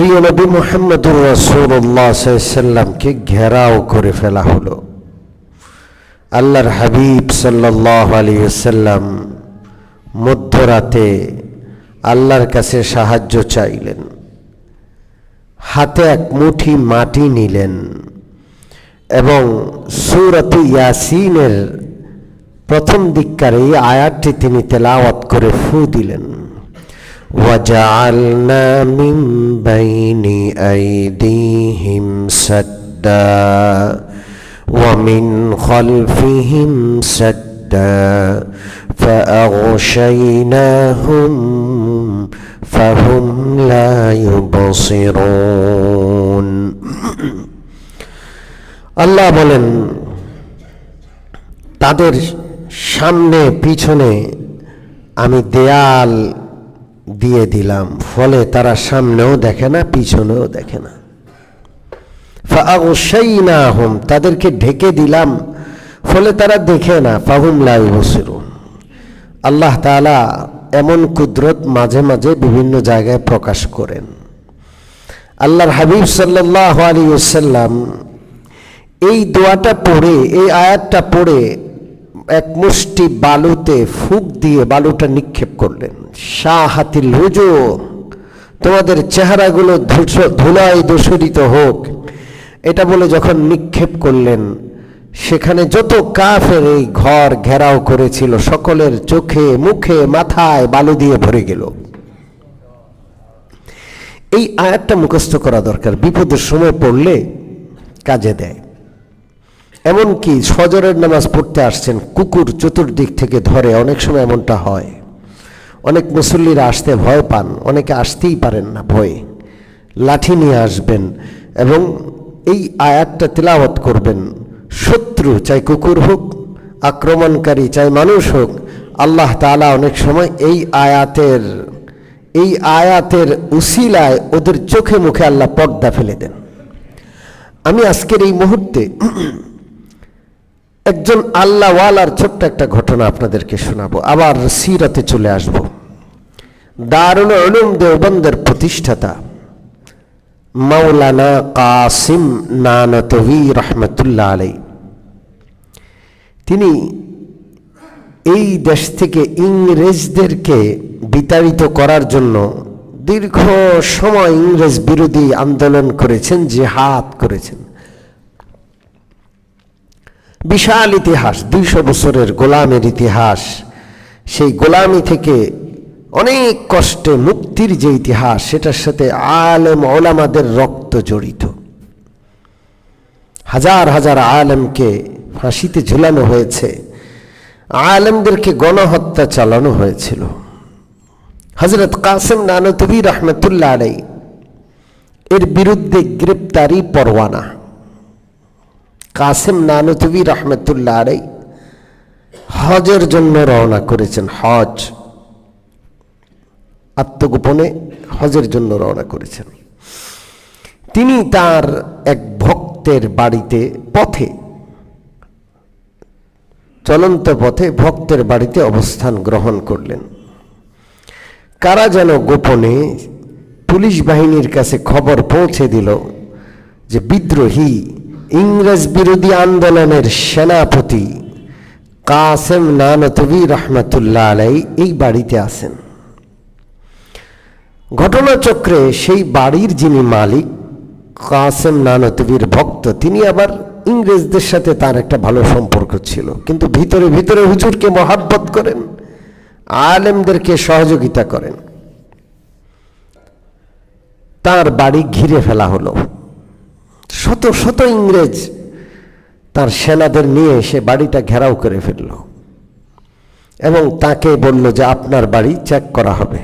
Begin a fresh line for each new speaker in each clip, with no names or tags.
প্রিয় নবী মোহাম্মদুর রসুল্লাহ সাল্লামকে ঘেরাও করে ফেলা হলো। আল্লাহর হাবিব সাল্লাহ আলী সাল্লাম মধ্যরাতে আল্লাহর কাছে সাহায্য চাইলেন। হাতে এক মুঠি মাটি নিলেন এবং সুরত ইয়াসিনের প্রথম দিককার এই আয়াতটি তিনি তেলাওয়াত করে ফু দিলেন। وجعلنا من بين أيديهم سدا ومن خلفهم سدا فأغشيناهم فهم لا يبصرون আল্লাহ বলেন তাদের সামনে পিছনে আমি দেয়াল দিয়ে দিলাম। ফলে তারা সামনেও দেখে না, পিছনেও দেখে না। হোম তাদেরকে ঢেকে দিলাম। ফলে তারা দেখে না, ফাহুম লাই বসিরুন আল্লাহ তালা এমন কুদরত মাঝে মাঝে বিভিন্ন জায়গায় প্রকাশ করেন। আল্লাহর হাবিব সাল্লাহ আলী সাল্লাম এই দোয়াটা পড়ে, এই আয়াতটা পড়ে এক মুষ্টি বালুতে ফুক দিয়ে বালুটা নিক্ষেপ করলেন। শাহ হাতিল হুজু তোমাদের চেহারাগুলো ধুলায় দূষরিত হোক। এটা বলে যখন নিক্ষেপ করলেন, সেখানে যত কাফের এই ঘর ঘেরাও করেছিল, সকলের চোখে, মুখে, মাথায় বালু দিয়ে ভরে গেল। এই আয়াতটা মুখস্থ করা দরকার। বিপদের সময় পড়লে কাজে দেয়। এমনকি সজরের নামাজ পড়তে আসছেন, কুকুর চতুর্দিক থেকে ধরে, অনেক সময় এমনটা হয়। অনেক মুসল্লিরা আসতে ভয় পান, অনেকে আসতেই পারেন না ভয়ে। লাঠি নিয়ে আসবেন এবং এই আয়াতটা তেলাওয়াত করবেন। শত্রু চাই কুকুর হোক, আক্রমণকারী চাই মানুষ হোক, আল্লাহ তালা অনেক সময় এই আয়াতের এই আয়াতের উসিলায় ওদের চোখে মুখে আল্লাহ পর্দা ফেলে দেন। আমি আজকের এই মুহূর্তে একজন আল্লাহওয়ালার ছোট্ট একটা ঘটনা আপনাদেরকে শোনাবো। আবার সিরাতে চলে আসব। দারুল উলুম দেওবন্দের প্রতিষ্ঠাতা মাওলানা কাসিম নানতভি রহমতুল্লাহ আলাই তিনি এই দেশ থেকে ইংরেজদেরকে বিতাড়িত করার জন্য দীর্ঘ সময় ইংরেজ বিরোধী আন্দোলন করেছেন, জেহাদ করেছেন। বিশাল ইতিহাস, দুইশো বছরের গোলামের ইতিহাস। সেই গোলামি থেকে অনেক কষ্টে মুক্তির যে ইতিহাস, সেটার সাথে আলেম ওলামাদের রক্ত জড়িত। হাজার হাজার আলেমকে ফাঁসিতে ঝুলানো হয়েছে। আলেমদেরকে গণহত্যা চালানো হয়েছিল। হজরত কাসেম নানতবি রহমতুল্লাহ আলাই এর বিরুদ্ধে গ্রেপ্তারি পরোয়ানা। কাসেম নানতবি রহমতুল্লাহ হজের জন্য রওনা করেছেন, হজ। আত্মগোপনে হজের জন্য রওনা করেছেন। তিনি তার এক ভক্তের বাড়িতে পথে, চলন্ত পথে ভক্তের বাড়িতে অবস্থান গ্রহণ করলেন। কারা যেন গোপনে পুলিশ বাহিনীর কাছে খবর পৌঁছে দিল যে বিদ্রোহী ইংরেজ বিরোধী আন্দোলনের সেনাপতি কাসেম নানতবি রহমতুল্লাহ আলাই এই বাড়িতে আসেন ঘটনাচক্রে সেই বাড়ির যিনি মালিক কাসেম নানতবির ভক্ত, তিনি আবার ইংরেজদের সাথে তার একটা ভালো সম্পর্ক ছিল। কিন্তু ভিতরে ভিতরে হুজুরকে মহাব্বত করেন, আলেমদেরকে সহযোগিতা করেন। তার বাড়ি ঘিরে ফেলা হলো। শত শত ইংরেজ তার সেনাদের নিয়ে এসে বাড়িটা ঘেরাও করে ফেলল। এবং তাকে বলল যে, আপনার বাড়ি চেক করা হবে।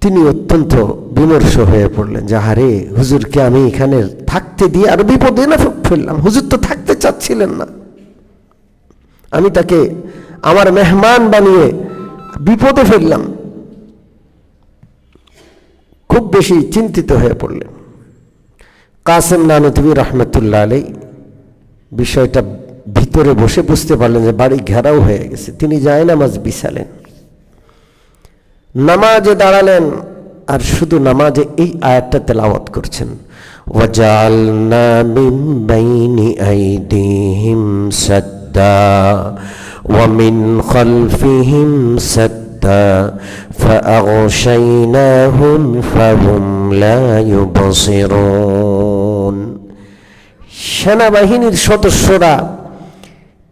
তিনি অত্যন্ত বিমর্ষ হয়ে পড়লেন যে হারে হুজুরকে আমি এখানে থাকতে দিয়ে আরও বিপদে না ফেললাম? হুজুর তো থাকতে চাচ্ছিলেন না। আমি তাকে, আমার মেহমান বানিয়ে বিপদে ফেললাম। খুব বেশি চিন্তিত হয়ে পড়লেন কাসেম নানতবি রহমতুল্লাহ আলী বিষয়টা ভিতরে বসে বুঝতে পারলেন যে বাড়ি ঘেরাও হয়ে গেছে তিনি যায় নামাজ বিছালেন নামাজে দাঁড়ালেন আর শুধু নামাজে এই আয়াতটা তেলাওয়াত করছেন وجعلنا من بين أيديهم سدا ومن خلفهم سدا فأغشيناهم فهم لا يبصرون সেনাবাহিনীর সদস্যরা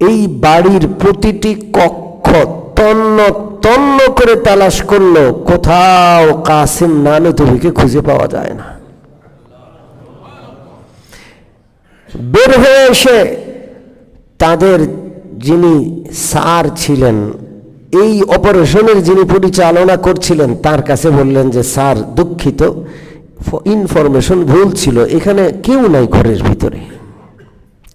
এই বাড়ির প্রতিটি কক্ষ তন্ন তন্ন করে তালাশ করলো কোথাও কাসিম নানুতুবিকে খুঁজে পাওয়া যায় না বের হয়ে এসে তাদের যিনি স্যার ছিলেন এই অপারেশনের যিনি পরিচালনা করছিলেন, তার কাছে বললেন যে, স্যার, দুঃখিত। ইনফরমেশন ভুল ছিল। এখানে কেউ নাই ঘরের ভিতরে।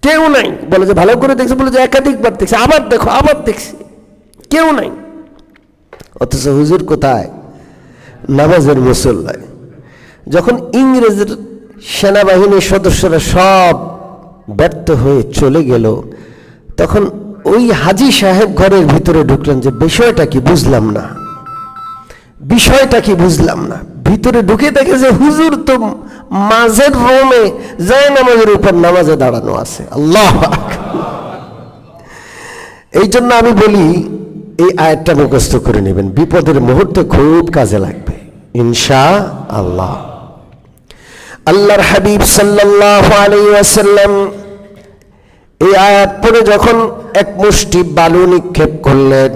কেউ নাই। বলে যে, ভালো করে দেখছে। বলে যে, একাধিকবার দেখছে। আবার দেখো, আবার দেখছি। কেউ নাই। অথচ হুজুর কোথায়? নামাজের মুসল্লায়। যখন ইংরেজের সেনাবাহিনীর সদস্যরা সব ব্যর্থ হয়ে চলে গেল, তখন ওই হাজি সাহেব ঘরের ভিতরে ঢুকলেন যে, বিষয়টা কি বুঝলাম না। বিষয়টা কি বুঝলাম না। ভিতরে ঢুকে দেখে যে, হুজুর তো মাঝের রোমে যায় নামাজের উপর নামাজে দাঁড়ানো আছে। আল্লাহ এই জন্য আমি বলি, এই আয়াতটা মুখস্থ করে নেবেন। বিপদের মুহূর্তে খুব কাজে লাগবে ইনশা আল্লাহ আল্লাহর হাবিব সাল্লাল্লাহু আলাইহি ওয়াসাল্লাম এই আয়াত পরে যখন এক মুষ্টি বালু নিক্ষেপ করলেন,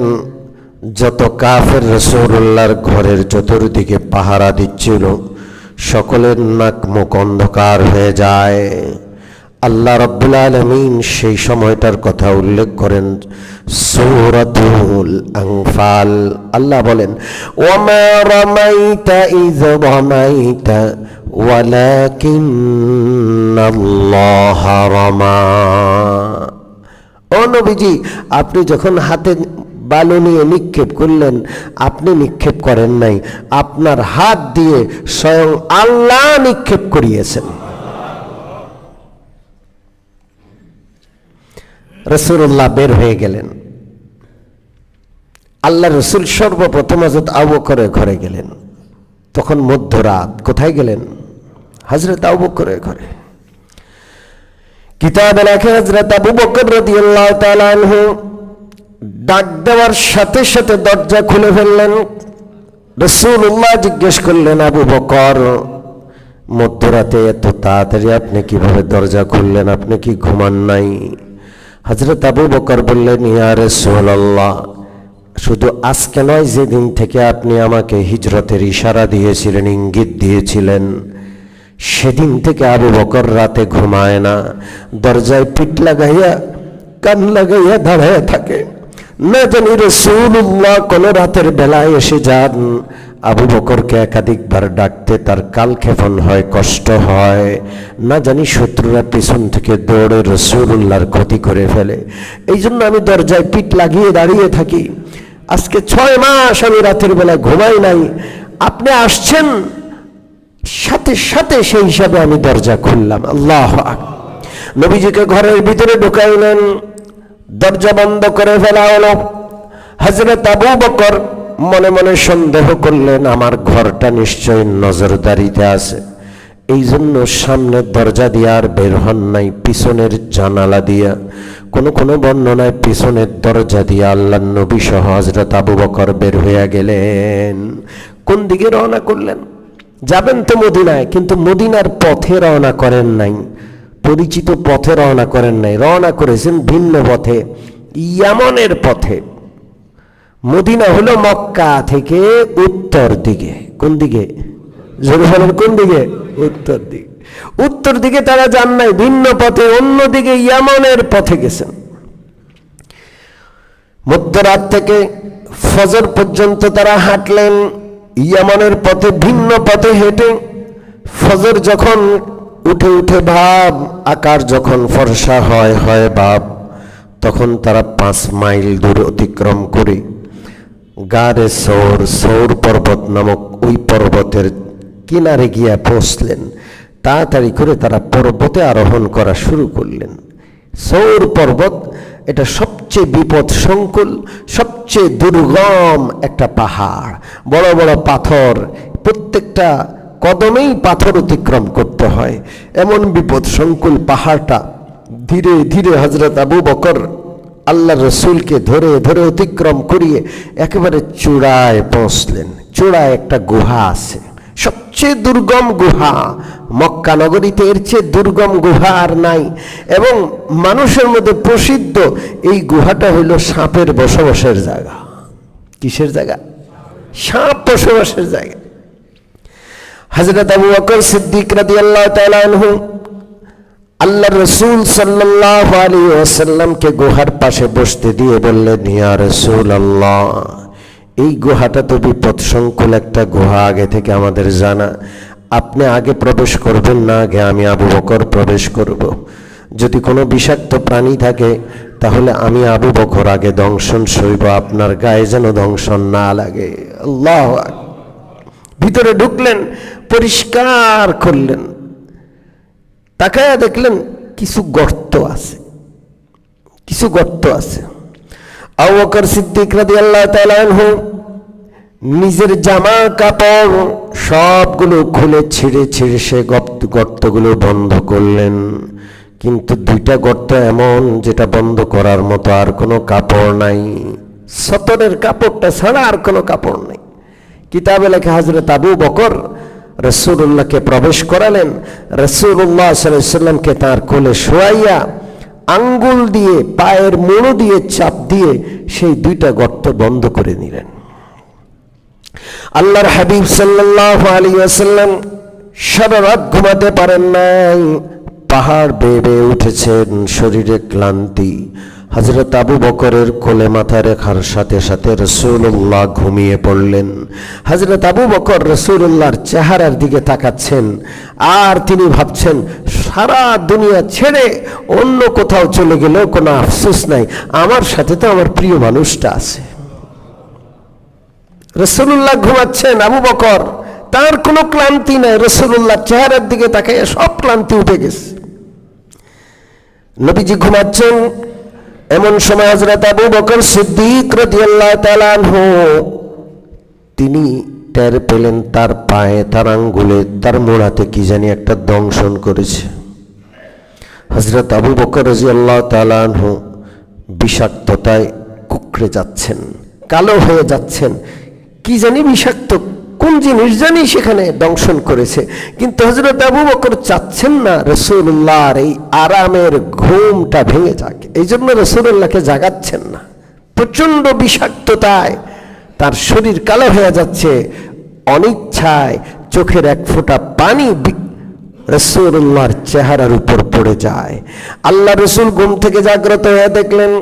যত কাফের রসৌরুল্লার ঘরের চতুর্দিকে পাহারা দিচ্ছিল, সকলের নাক মুখ অন্ধকার হয়ে যায়। আল্লাহ রব্বুল আলমিন সেই সময়টার কথা উল্লেখ করেন সৌরাতুল আংফাল আল্লাহ বলেন, ওমা ইজ রমাইতা ওয়ালাকিন রমা। আপনি যখন হাতে বালু নিয়ে নিক্ষেপ করলেন, আপনি নিক্ষেপ করেন নাই, আপনার হাত দিয়ে স্বয়ং আল্লাহ নিক্ষেপ করিয়েছেন। রসুল্লাহ বের হয়ে গেলেন। আল্লাহ রসুল সর্বপ্রথম হজরত আবু করে ঘরে গেলেন। তখন মধ্যরাত, কোথায় গেলেন? হজরত আবু করে ঘরে। কিতাবে লেখে হজরত আবু বকর ডাক দেওয়ার সাথে সাথে দরজা খুলে ফেললেন। রসুল্লাহ জিজ্ঞেস করলেন, আবু বকর, মধ্যরাতে এত তাড়াতাড়ি আপনি কীভাবে দরজা খুললেন? আপনি কি ঘুমান নাই? হজরত আবু বকর বললেন, ইয়া রসুল্লাহ শুধু আজকে নয়, যেদিন থেকে আপনি আমাকে হিজরতের ইশারা দিয়েছিলেন, ইঙ্গিত দিয়েছিলেন, সেদিন থেকে আবু বকর রাতে ঘুমায় না। দরজায় পিঠ লাগাইয়া, কান লাগাইয়া দাঁড়াইয়া থাকে। না জানি রসুল্লাহ কোনো রাতের বেলায় এসে যান আবু বকরকে একাধিকবার ডাকতে তার কাল কালক্ষেপণ হয়, কষ্ট হয়। না জানি শত্রুরা পেছন থেকে দৌড়ে রসুল্লাহর ক্ষতি করে ফেলে। এই জন্য আমি দরজায় পিঠ লাগিয়ে দাঁড়িয়ে থাকি। আজকে ছয় মাস আমি রাতের বেলা ঘুমাই নাই। আপনি আসছেন, সাথে সাথে সেই হিসাবে আমি দরজা খুললাম। আল্লাহ নবীজিকে ঘরের ভিতরে ঢুকাইলেন, দরজা বন্ধ করে ফেলা হলো হজরত আবু বকর মনে মনে সন্দেহ করলেন, আমার ঘরটা নিশ্চয় নজরদারিতে আছে। এই জন্য সামনের দরজা দিয়ে আর বের হন নাই, পিছনের জানালা দিয়া। কোন কোন বর্ণনায় পিছনের দরজা দিয়ে আল্লাহ নবী সহ হজরত আবু বকর বের হইয়া গেলেন। কোন দিকে রওনা করলেন? যাবেন তো মদিনায়, কিন্তু মদিনার পথে রওনা করেন নাই। পরিচিত পথে রওনা করেন নাই, রওনা করেছেন ভিন্ন পথে, ইয়ামনের পথে। মদিনা হলো মক্কা থেকে উত্তর দিকে। কোন দিকে? কোন দিকে? উত্তর দিকে। উত্তর দিকে তারা যান নাই, ভিন্ন পথে অন্য দিকে ইয়ামনের পথে গেছেন। মধ্যরাত থেকে ফজর পর্যন্ত তারা হাঁটলেন, ইয়ামনের পথে ভিন্ন পথে হেঁটে। ফজর যখন উঠে উঠে ভাব, আকার যখন ফর্সা হয় হয় ভাব, তখন তারা পাঁচ মাইল দূর অতিক্রম করে গাড়ে সৌর সৌর পর্বত নামক ওই পর্বতের কিনারে গিয়া পৌঁছলেন। তাড়াতাড়ি করে তারা পর্বতে আরোহণ করা শুরু করলেন। সৌর পর্বত, এটা সবচেয়ে বিপদ সংকুল সবচেয়ে দুর্গম একটা পাহাড়। বড় বড় পাথর, প্রত্যেকটা কদমেই পাথর অতিক্রম করতে হয়। এমন বিপদ সংকুল পাহাড়টা ধীরে ধীরে হজরত আবু বকর আল্লাহ রসুলকে ধরে ধরে অতিক্রম করিয়ে একেবারে চূড়ায় পৌঁছলেন। চূড়ায় একটা গুহা আছে। সবচেয়ে দুর্গম গুহা। মক্কা নগরীতে এর চেয়ে দুর্গম গুহা আর নাই। এবং মানুষের মধ্যে প্রসিদ্ধ এই গুহাটা হইল সাপের বসবাসের জায়গা। কিসের জায়গা? সাপ বসবাসের জায়গা। হজরত আবু বকর সিদ্দিক রাদি আল্লাহ তালু আল্লাহ রসুল সাল্লাহ গুহার পাশে বসতে দিয়ে বললেন, ইয়া রসুল আল্লাহ এই গুহাটা তো বিপদ সংকুল একটা গুহা আগে থেকে আমাদের জানা। আপনি আগে প্রবেশ করবেন না, আগে আমি আবু বকর প্রবেশ করব। যদি কোনো বিষাক্ত প্রাণী থাকে, তাহলে আমি আবু বকর আগে দংশন সইব, আপনার গায়ে যেন দংশন না লাগে। আল্লাহ ভিতরে ঢুকলেন, পরিষ্কার করলেন। তাকায়া দেখলেন কিছু গর্ত আছে। কিছু গর্ত আছে। বকর সিদ্দিক রাদিয়াল্লাহু তাআলা আনহু নিজের জামা, কাপড় সবগুলো খুলে ছিঁড়ে ছিঁড়ে সে গর্ত- গর্তগুলো বন্ধ করলেন। কিন্তু দুইটা গর্ত এমন যেটা বন্ধ করার মতো আর কোনো কাপড় নাই। সতরের কাপড়টা ছাড়া আর কোনো কাপড় নেই। কিতাবে লেখা হজরত আবু বকর রসুল্লাহকে প্রবেশ করালেন, রসুল্লাহ সাল্লামকে তার কোলে শোয়াইয়া আঙ্গুল দিয়ে, পায়ের মুড়ো দিয়ে, চাপ দিয়ে সেই দুইটা গর্ত বন্ধ করে নিলেন। আল্লাহর হাবিব সাল্লাহ আলী আসাল্লাম সারা রাত ঘুমাতে পারেন নাই, পাহাড় বেয়ে বেয়ে উঠেছেন, শরীরে ক্লান্তি হজরত আবু বকরের কোলে মাথা রেখার সাথে সাথে রসুল্লাহ ঘুমিয়ে পড়লেন। হজরত আবু বকর রসুল্লাহর চেহারার দিকে তাকাচ্ছেন। আর তিনি ভাবছেন, সারা দুনিয়া ছেড়ে অন্য কোথাও চলে গেলেও কোনো আফসোস নাই। আমার সাথে তো আমার প্রিয় মানুষটা আছে। রসুল্লাহ ঘুমাচ্ছেন আবু বকর। তার কোনো ক্লান্তি নাই। রসুল্লাহ চেহারার দিকে তাকাইয়া সব ক্লান্তি উঠে গেছে। নবীজি ঘুমাচ্ছেন। এমন সময় হজরত আবু বকর সিদ্দিক রাদিয়াল্লাহু তিনি টের পেলেন তার পায়ে, তার আঙ্গুলে, তার মোড়াতে কি জানি একটা দংশন করেছে। হজরত আবু বকর রাজি আল্লাহ তালানহু বিষাক্ততায় কুকড়ে যাচ্ছেন, কালো হয়ে যাচ্ছেন। কি জানি বিষাক্ত কোন জিনিস জানি সেখানে দংশন করেছে। কিন্তু হজরত আবু বকর চাচ্ছেন না রসুল্লাহর এই আরামের ঘুমটা ভেঙে যাক। এই জন্য রসুল্লাহকে জাগাচ্ছেন না। প্রচণ্ড বিষাক্ততায় তার শরীর কালো হয়ে যাচ্ছে। অনিচ্ছায় চোখের এক ফোঁটা পানি রসুল্লাহর চেহারার উপর পড়ে যায়। আল্লাহ রসুল ঘুম থেকে জাগ্রত হয়ে দেখলেন,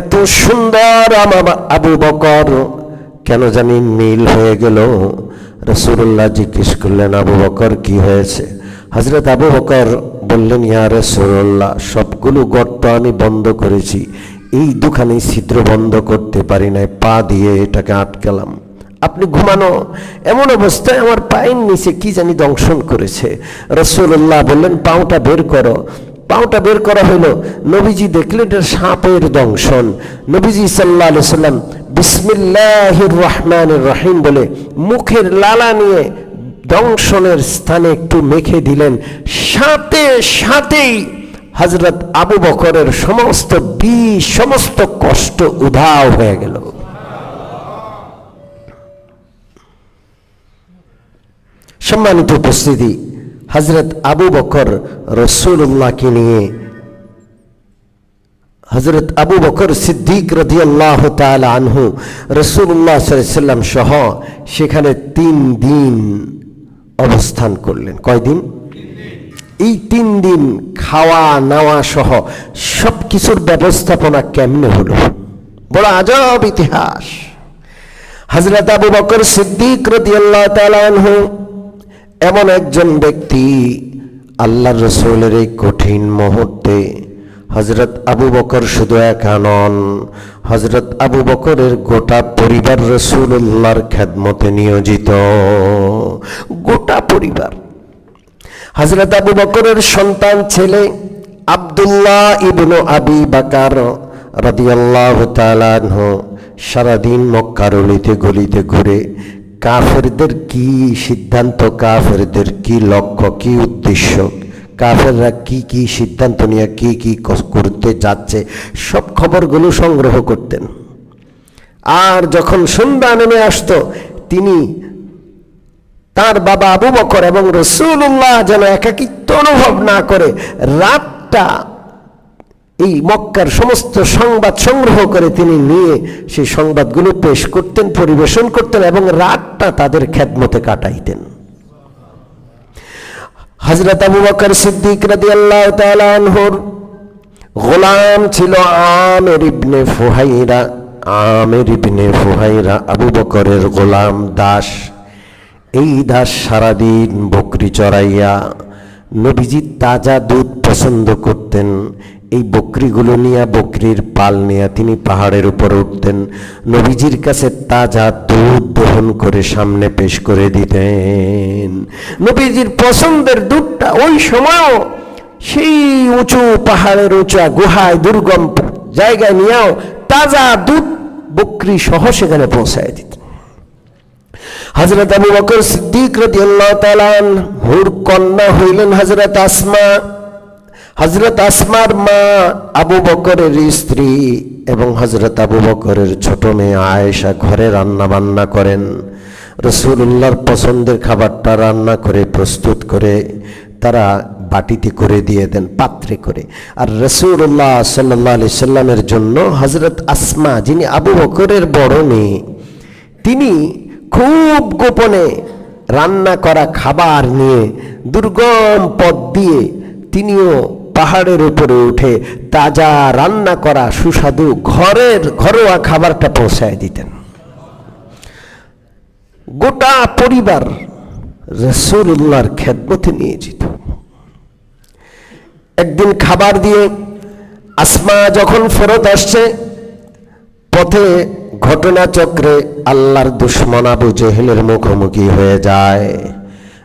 এত সুন্দর আবু বকর। কেন জানি নীল হয়ে গেল। রসুল্লাহ জিজ্ঞেস করলেন, আবু বকর, কি হয়েছে? হজরত আবু বকর বললেন, ইয়া রসুল্লাহ সবগুলো গর্ত আমি বন্ধ করেছি। এই দুখানি ছিদ্র বন্ধ করতে পারি নাই, পা দিয়ে এটাকে আটকালাম। আপনি ঘুমানো। এমন অবস্থায় আমার পায়ের নিচে কি জানি দংশন করেছে। রসুল্লাহ বললেন, পাওটা বের করো। পাওটা বের করা হলো নবীজি দেখলেন এটা সাপের দংশন। নবীজি সাল্লাহ আলি সাল্লাম বিসমিল্লাহির রহমানির রহিম বলে মুখের লালা নিয়ে দংশনের স্থানে একটু মেখে দিলেন। সাথে সাথেই হজরত আবু বকরের সমস্ত বিষ, সমস্ত কষ্ট উধাও হয়ে গেল। সম্মানিত উপস্থিতি হজরত আবু বকর রসুল্লাহকে নিয়ে হজরত আবু বকর সিদ্দিক রদি আল্লাহ আনহু রসুল্লাহ সাল্লাম সহ সেখানে তিন দিন অবস্থান করলেন। কয়দিন এই তিন দিন খাওয়া, নাওয়া সহ সব কিছুর ব্যবস্থাপনা কেমনে হলো? বড় আজব ইতিহাস। হজরত আবু বকর সিদ্দিক রদি আল্লাহ আনহু এমন একজন ব্যক্তি আল্লাহ রসুলের এই কঠিন মুহূর্তে হজরত আবু বকর শুধু একা নন। হজরত আবু বকরের গোটা পরিবার রসুল্লাহর খেদমতে নিয়োজিত। গোটা পরিবার। হজরত আবু বকরের সন্তান ছেলে আব্দুল্লাহ ইবনু আবি বাকার রাদিয়াল্লাহু সারাদিন মক্কার অলিতে গলিতে ঘুরে কাফেরদের কি সিদ্ধান্ত, কাফেরদের কি লক্ষ্য, কি উদ্দেশ্য কাফেররা কি কি সিদ্ধান্ত নিয়ে কি কি করতে যাচ্ছে, সব খবরগুলো সংগ্রহ করতেন। আর যখন সন্ধ্যা নেমে আসতো, তিনি তার বাবা আবু বকর এবং রসুল্লাহ যেন একাকিত্ব অনুভব না করে রাতটা এই মক্কার সমস্ত সংবাদ সংগ্রহ করে তিনি নিয়ে সেই সংবাদগুলো পেশ করতেন, পরিবেশন করতেন এবং রাতটা তাদের খ্যাতমতে কাটাইতেন। হজরত আবু বকর সিদ্দিক রাদি আল্লাহ আনহুর গোলাম ছিল আমের ইবনে ফুহাইরা। আমের ইবনে ফুহাইরা আবু বকরের গোলাম দাস। এই দাস সারাদিন বকরি চড়াইয়া নবীজি তাজা দুধ পছন্দ করতেন। এই বকরিগুলো নিয়ে, বকরির পাল নিয়ে তিনি পাহাড়ের উপর উঠতেন। নবীজির কাছে তাজা দুধ দহন করে সামনে পেশ করে দিতেন। নবীজির পছন্দের দুধটা ওই সময়ও সেই উঁচু পাহাড়ের উঁচা গুহায় দুর্গম জায়গায় নিয়েও তাজা দুধ বকরি সহ সেখানে পৌঁছায় দিত হজরত আবু বকর সিদ্দিক রাদিয়াল্লাহু তাআলা হুর কন্যা হইলেন হজরত আসমা। হজরত আসমার মা আবু বকরের স্ত্রী এবং হজরত আবু বকরের ছোট মেয়ে আয়েশা ঘরে রান্না বান্না করেন। রসুল্লাহর পছন্দের খাবারটা রান্না করে প্রস্তুত করে তারা বাটিতে করে দিয়ে দেন, পাত্রে করে। আর রসুল্লাহ সাল্লাহ আলি সাল্লামের জন্য হজরত আসমা, যিনি আবু বকরের বড় মেয়ে, তিনি খুব গোপনে রান্না করা খাবার নিয়ে দুর্গম পথ দিয়ে তিনিও পাহাড়ের উপরে উঠে তাজা রান্না করা সুস্বাদু ঘরের ঘরোয়া খাবারটা পৌঁছায় দিতেন। গোটা পরিবার রসুল্লাহর খেদমতে নিয়ে যেত। একদিন খাবার দিয়ে আসমা যখন ফেরত আসছে, পথে ঘটনাচক্রে আল্লাহর দুশ্মন আবু জেহেলের মুখোমুখি হয়ে যায়।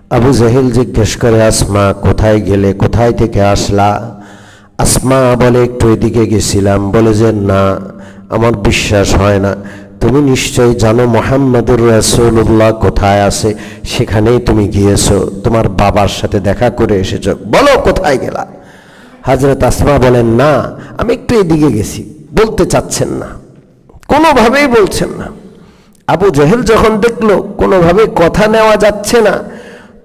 আবু জেহেল জিজ্ঞেস করে, আসমা, কোথায় গেলে, কোথায় থেকে আসলা? আসমা বলে, একটু এদিকে গেছিলাম। বলে যে, না, আমার বিশ্বাস হয় না। তুমি নিশ্চয়ই জানো মোহাম্মদুর রাসূলুল্লাহ কোথায় আছে? সেখানেই তুমি গিয়েছো। তোমার বাবার সাথে দেখা করে এসেছ। বলো, কোথায় গেলা? হাজরত আসমা বলেন, না, আমি একটু এদিকে গেছি। বলতে চাচ্ছেন না। কোনোভাবেই বলছেন না। আবু জেহেল যখন দেখল, কোনোভাবে কথা নেওয়া যাচ্ছে না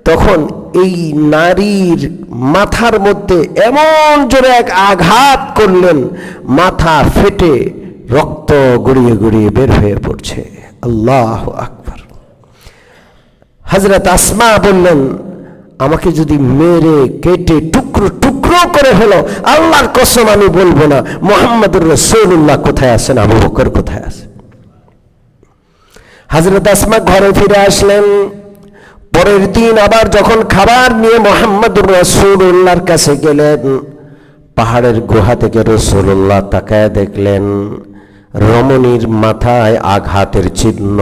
তখন এই নারীর মাথার মধ্যে এমন জোরে এক আঘাত করলেন, মাথা ফেটে রক্ত গড়িয়ে গড়িয়ে বের হয়ে পড়ছে। আল্লাহ আকবার। হজরত আসমা বললেন, আমাকে যদি মেরে, কেটে টুকরো টুকরো করে হলো আল্লাহর কসম আমি বলব না। মোহাম্মদুর রসুল্লাহ কোথায় আছেন? আবু বকর কোথায় আছে? হজরত আসমা ঘরে ফিরে আসলেন। পরের দিন আবার যখন খাবার নিয়ে মোহাম্মদুর রসুল্লাহর কাছে গেলেন, পাহাড়ের গুহা থেকে রসুল্লাহ তাকায় দেখলেন, রমণীর মাথায় আঘাতের চিহ্ন,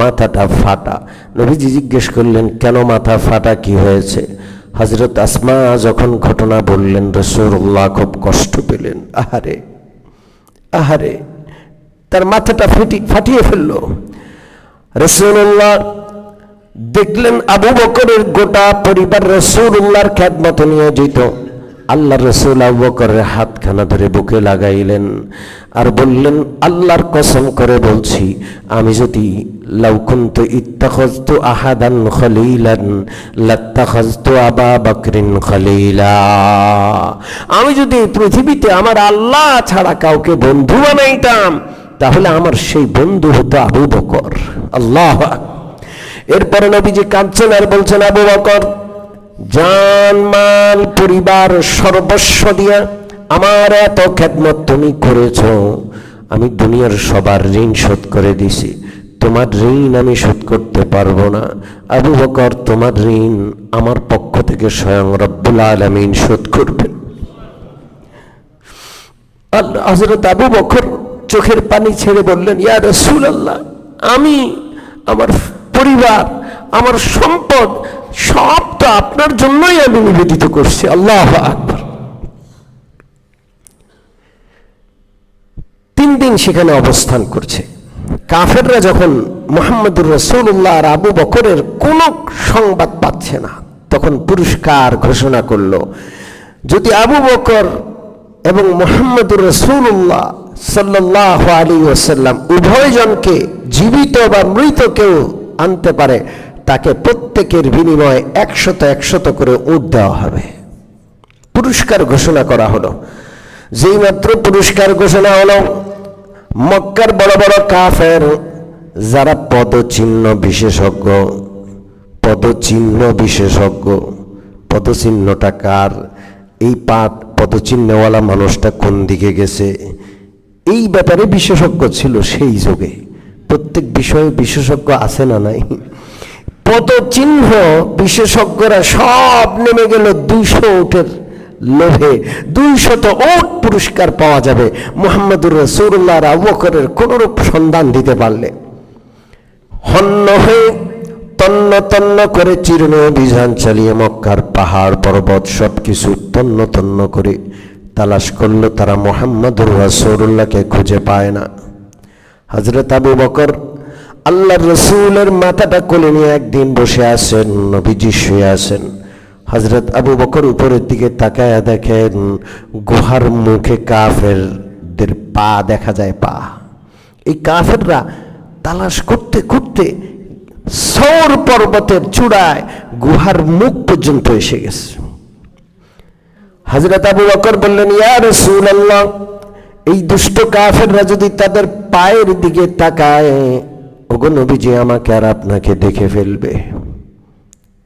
মাথাটা ফাটা। নবীজি জিজ্ঞেস করলেন, কেন মাথা ফাটা? কি হয়েছে? হজরত আসমা যখন ঘটনা বললেন রসুল্লাহ খুব কষ্ট পেলেন। আহারে আহারে, তার মাথাটা ফেটি, ফাটিয়ে ফেলল। রসুল্লাহ দেখলেন আবু বকরের গোটা পরিবার রসুল্লাহর খ্যাতমত নিয়ে যেত। আল্লাহ রসুল আবু বকরের হাতখানা ধরে বুকে লাগাইলেন আর বললেন, আল্লাহর কসম করে বলছি, আমি যদি লাউকুন্ত ইত্তাখজতু আহাদান খলিলান লাত্তাখজতু আবা বকরিন খলিলা। আমি যদি পৃথিবীতে আমার আল্লাহ ছাড়া কাউকে বন্ধু বানাইতাম, তাহলে আমার সেই বন্ধু হতো আবু বকর। আল্লাহ এরপরে নবীজি কাঁদছেন আর বলছেন, আবু বকর, জান, মাল, পরিবার, সর্বস্ব দিয়া আমার এত খেদমত তুমি করেছ। আমি দুনিয়ার সবার ঋণ শোধ করে দিছি। তোমার ঋণ আমি শোধ করতে পারব না। আবু বকর, তোমার ঋণ আমার পক্ষ থেকে স্বয়ং রব্বুল আলমিন শোধ করবেন। হজরত আবু বকর চোখের পানি ছেড়ে বললেন, ইয়া রসুল আল্লাহ আমি আমার পরিবার, আমার সম্পদ সবটা আপনার জন্যই আমি নিবেদিত করছি। আল্লাহ আকবর। তিন দিন সেখানে অবস্থান করছে। কাফেররা যখন মোহাম্মদুর রসুল্লাহ আর আবু বকরের কোনো সংবাদ পাচ্ছে না, তখন পুরস্কার ঘোষণা করল, যদি আবু বকর এবং মোহাম্মদুর রসুল্লাহ সাল্লাহ আলী ওসাল্লাম উভয়জনকে জীবিত বা মৃত কেউ আনতে পারে, তাকে প্রত্যেকের বিনিময়ে একশত একশত করে উঠ দেওয়া হবে। পুরস্কার ঘোষণা করা হলো। যেই মাত্র পুরস্কার ঘোষণা হলো, মক্কার বড় বড় কাফের, যারা পদচিহ্ন বিশেষজ্ঞ পদচিহ্ন বিশেষজ্ঞ, পদচিহ্নটা কার? এই পাত পদচিহ্নওয়ালা মানুষটা কোন দিকে গেছে? এই ব্যাপারে বিশেষজ্ঞ ছিল সেই যুগে। প্রত্যেক বিষয়ে বিশেষজ্ঞ আছে না নাই? পদচিহ্ন বিশেষজ্ঞরা সব নেমে গেল দুইশো উঠের লোভে। দুইশত ওট পুরস্কার পাওয়া যাবে। মোহাম্মদুর রসুল্লাহ আবকরের কোনরূপ সন্ধান দিতে পারলে। হন্য হয়ে তন্ন তন্ন করে চিরণ অভিযান চালিয়ে মক্কার পাহাড় পর্বত সব কিছু তন্ন তন্ন করে তালাশ করল তারা মোহাম্মদুর রসুল্লাহকে খুঁজে পায় না। হজরত আবু বকর আল্লাহ রসুলের মাথাটা কোলে নিয়ে একদিন বসে আছেন, নবীজি শুয়ে আছেন। হজরত আবু বকর উপরের দিকে তাকায় দেখেন, গুহার মুখে কাফেরদের পা দেখা যায়, পা। এই কাফেররা তালাশ করতে করতে সৌর পর্বতের চূড়ায় গুহার মুখ পর্যন্ত এসে গেছে। হজরত আবু বকর বললেন, ইয়া রাসূলুল্লাহ এই দুষ্ট কাফেররা যদি তাদের পায়ের দিকে তাকায়, ওগো নবীজি আমাকে আর আপনাকে দেখে ফেলবে।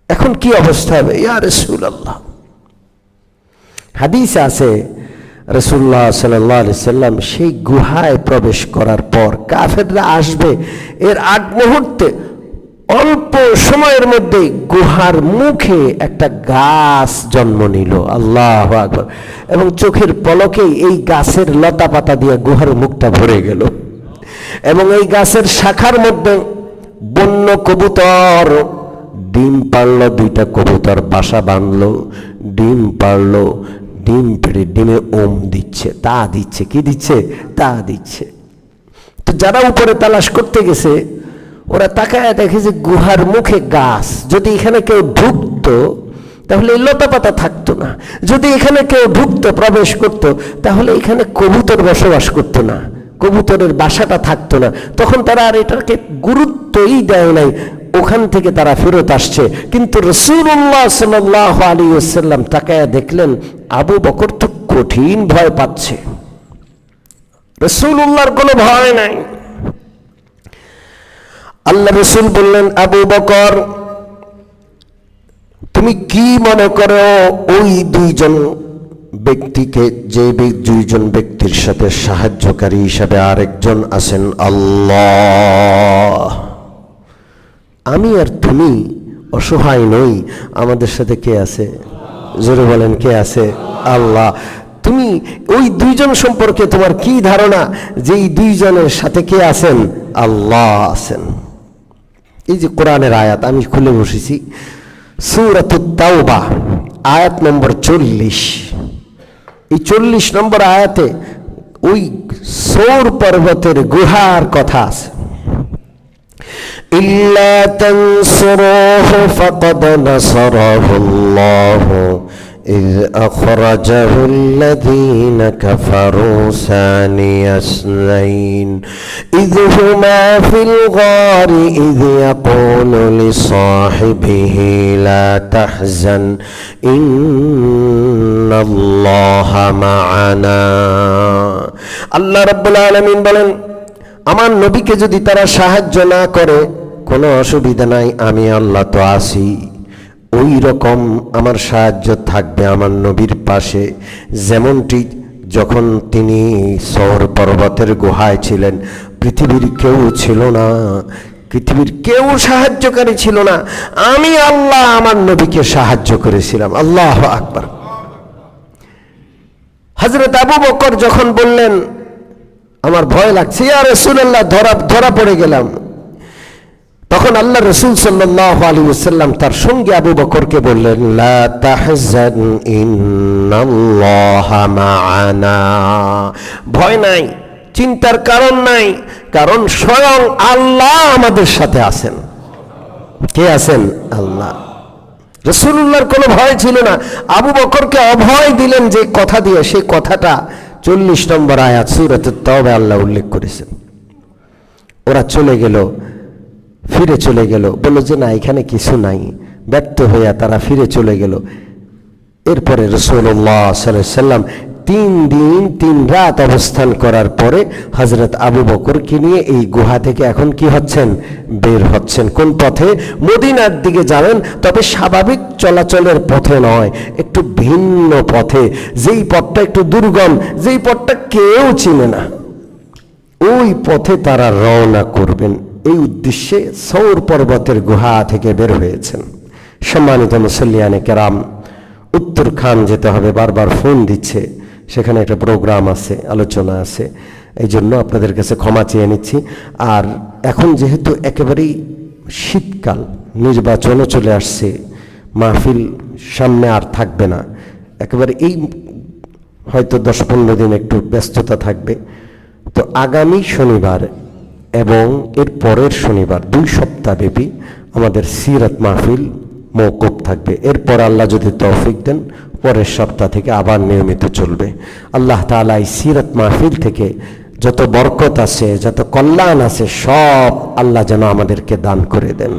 এখন কি অবস্থা হবে? ইয়া রাসূলুল্লাহ। হাদিস আছে রসুল্লাহ সাল্লাহ সাল্লাম সেই গুহায় প্রবেশ করার পর কাফেররা আসবে এর আগ মুহূর্তে। অল্প সময়ের মধ্যে গুহার মুখে একটা গাছ জন্ম নিল। আল্লাহ আকবর। এবং চোখের পলকেই এই গাছের লতা পাতা দিয়ে গুহার মুখটা ভরে গেল। এবং এই গাছের শাখার মধ্যে বন্য কবুতর, ডিম পারল, দুইটা কবুতর বাসা বাঁধলো, ডিম পারল, ডিম পেড়ে ডিমে ওম দিচ্ছে, তা দিচ্ছে, কি দিচ্ছে? তা দিচ্ছে। তো যারা উপরে তালাশ করতে গেছে ওরা তাকায় দেখে যে গুহার মুখে গাছ। যদি এখানে কেউ ঢুকতো, তাহলে লতা পাতা থাকতো না। যদি এখানে কেউ ঢুকতো, প্রবেশ করতো, তাহলে এখানে কবুতর বসবাস করতো না। কবুতরের বাসাটা থাকতো না। তখন তারা আর এটাকে গুরুত্বই দেয় নাই। ওখান থেকে তারা ফেরত আসছে। কিন্তু রসুল্লাহ সাল্লাহ আলী ওসাল্লাম তাকায় দেখলেন, আবু বকর তো কঠিন ভয় পাচ্ছে। রসুল্লাহর কোনো ভয় নাই। আল্লাহ রসুল বললেন, আবু বকর, তুমি কি মনে করো ওই দুইজন ব্যক্তিকে, যে দুইজন ব্যক্তির সাথে সাহায্যকারী হিসাবে আরেকজন আছেন আল্লাহ? আমি আর তুমি অসহায় নই, আমাদের সাথে কে আছে? জোরে বলেন, কে আছে? আল্লাহ। তুমি ওই দুইজন সম্পর্কে তোমার কি ধারণা যে এই দুইজনের সাথে কে আছেন? আল্লাহ আছেন। এই যে কোরআনের আয়াত আমি খুলে বসেছি সুরতুত্তাওবা আয়াত নম্বর চল্লিশ এই চল্লিশ নম্বর আয়াতে ওই সৌর পর্বতের গুহার কথা আছে إلا تنصروه فقد نصره الله إذ أخرجه الذين كفروا ثاني اثنين إذ هما في الغار إذ يقول لصاحبه لا تحزن إن الله معنا الله رب العالمين بلن আমার নবীকে যদি তারা সাহায্য না করে কোনো অসুবিধা নাই আমি আল্লাহ তো আসি ওই রকম আমার সাহায্য থাকবে আমার নবীর পাশে। যেমনটি যখন তিনি সৌর পর্বতের গুহায় ছিলেন, পৃথিবীর কেউ ছিল না, পৃথিবীর কেউ সাহায্যকারী ছিল না। আমি আল্লাহ আমার নবীকে সাহায্য করেছিলাম। আল্লাহ আকবার। হজরত আবু বকর যখন বললেন, আমার ভয় লাগছে, ইয়া রসুল্লাহ ধরা ধরা পড়ে গেলাম। তখন আল্লাহ রসুল সাল্লাহ আলী সাল্লাম তার সঙ্গে আবু বকরকে বললেন ভয় নাই, চিন্তার কারণ নাই, কারণ স্বয়ং আল্লাহ আমাদের সাথে আছেন। কে আছেন? আল্লাহ। রসুল্লাহর কোনো ভয় ছিল না। আবু বকরকে অভয় দিলেন যে কথা দিয়ে সেই কথাটা চল্লিশ নম্বর আয়াত সুরত তবে আল্লাহ উল্লেখ করেছেন। ওরা চলে গেল ফিরে চলে গেল। বলল যে, না, এখানে কিছু নাই। ব্যর্থ হইয়া তারা ফিরে চলে গেল। এরপরে রসুল্লাহ সাল্লাম তিন দিন, তিন রাত অবস্থান করার পরে হজরত আবু বকরকে নিয়ে এই গুহা থেকে এখন কি হচ্ছেন? বের হচ্ছেন। কোন পথে? মদিনার দিকে যাবেন, তবে স্বাভাবিক চলাচলের পথে নয়, একটু ভিন্ন পথে। যেই পথটা একটু দুর্গম, যেই পথটা কেউ চিনে না। ওই পথে তারা রওনা করবেন। এই উদ্দেশ্যে সৌর পর্বতের গুহা থেকে বের হয়েছেন। সম্মানিত মুসল্লিয়ানে কেরাম, উত্তর খান যেতে হবে, বারবার ফোন দিচ্ছে। সেখানে একটা প্রোগ্রাম আছে, আলোচনা আছে। এই জন্য আপনাদের কাছে ক্ষমা চেয়ে নিচ্ছি। আর এখন যেহেতু একেবারেই শীতকাল, নির্বাচনও চলে আসছে, মাহফিল সামনে আর থাকবে না। একেবারে এই হয়তো দশ পনেরো দিন একটু ব্যস্ততা থাকবে। তো আগামী শনিবার এবং এর পরের শনিবার, দুই সপ্তাহব্যাপী আমাদের সিরাত মাহফিল মৌকুব থাকবে। এরপর আল্লাহ যদি তৌফিক দেন, পরের সপ্তাহ থেকে আবার নিয়মিত চলবে। আল্লাহ তালা এই সিরাত মাহফিল থেকে যত বরকত আছে, যত কল্যাণ আছে, সব আল্লাহ যেন আমাদেরকে দান করে দেন।